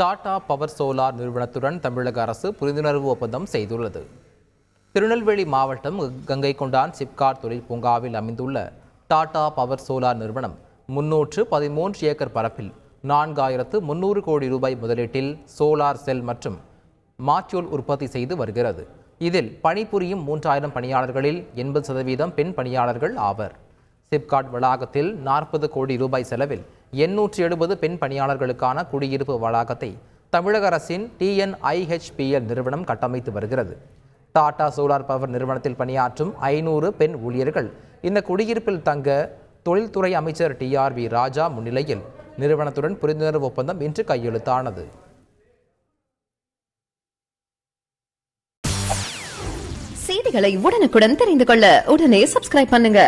Tata power solar நிறுவனத்துடன் தமிழக அரசு புரிந்துணர்வு ஒப்பந்தம் செய்துள்ளது. திருநெல்வேலி மாவட்டம் கங்கை கொண்டான் சிப்காட் தொழில் பூங்காவில் அமைந்துள்ள டாடா பவர் சோலார் நிறுவனம் முன்னூற்று பதிமூன்று ஏக்கர் பரப்பில் நான்காயிரத்து முன்னூறு கோடி ரூபாய் முதலீட்டில் சோலார் செல் மற்றும் மாச்சூல் உற்பத்தி செய்து வருகிறது. இதில் பணிபுரியும் மூன்றாயிரம் பணியாளர்களில் எண்பது சதவீதம் பெண் பணியாளர்கள் ஆவர். சிப்காட் வளாகத்தில் நாற்பது கோடி ரூபாய் செலவில் எண்ணூற்றி எழுபது பெண் பணியாளர்களுக்கான குடியிருப்பு வளாகத்தை தமிழக அரசின் டிஎன்ஐஹெச்பிஎல் நிறுவனம் கட்டமைத்து வருகிறது. டாடா சோலார் பவர் நிறுவனத்தில் பணியாற்றும் ஐநூறு பெண் ஊழியர்கள் இந்த குடியிருப்பில் தங்க தொழில்துறை அமைச்சர் டிஆர்வி ராஜா முன்னிலையில் நிறுவனத்துடன் புரிந்துணர்வு ஒப்பந்தம் இன்று கையெழுத்தானது. செய்திகளை உடனுக்குடன் தெரிந்து கொள்ள உடனே சப்ஸ்கிரைப் பண்ணுங்க.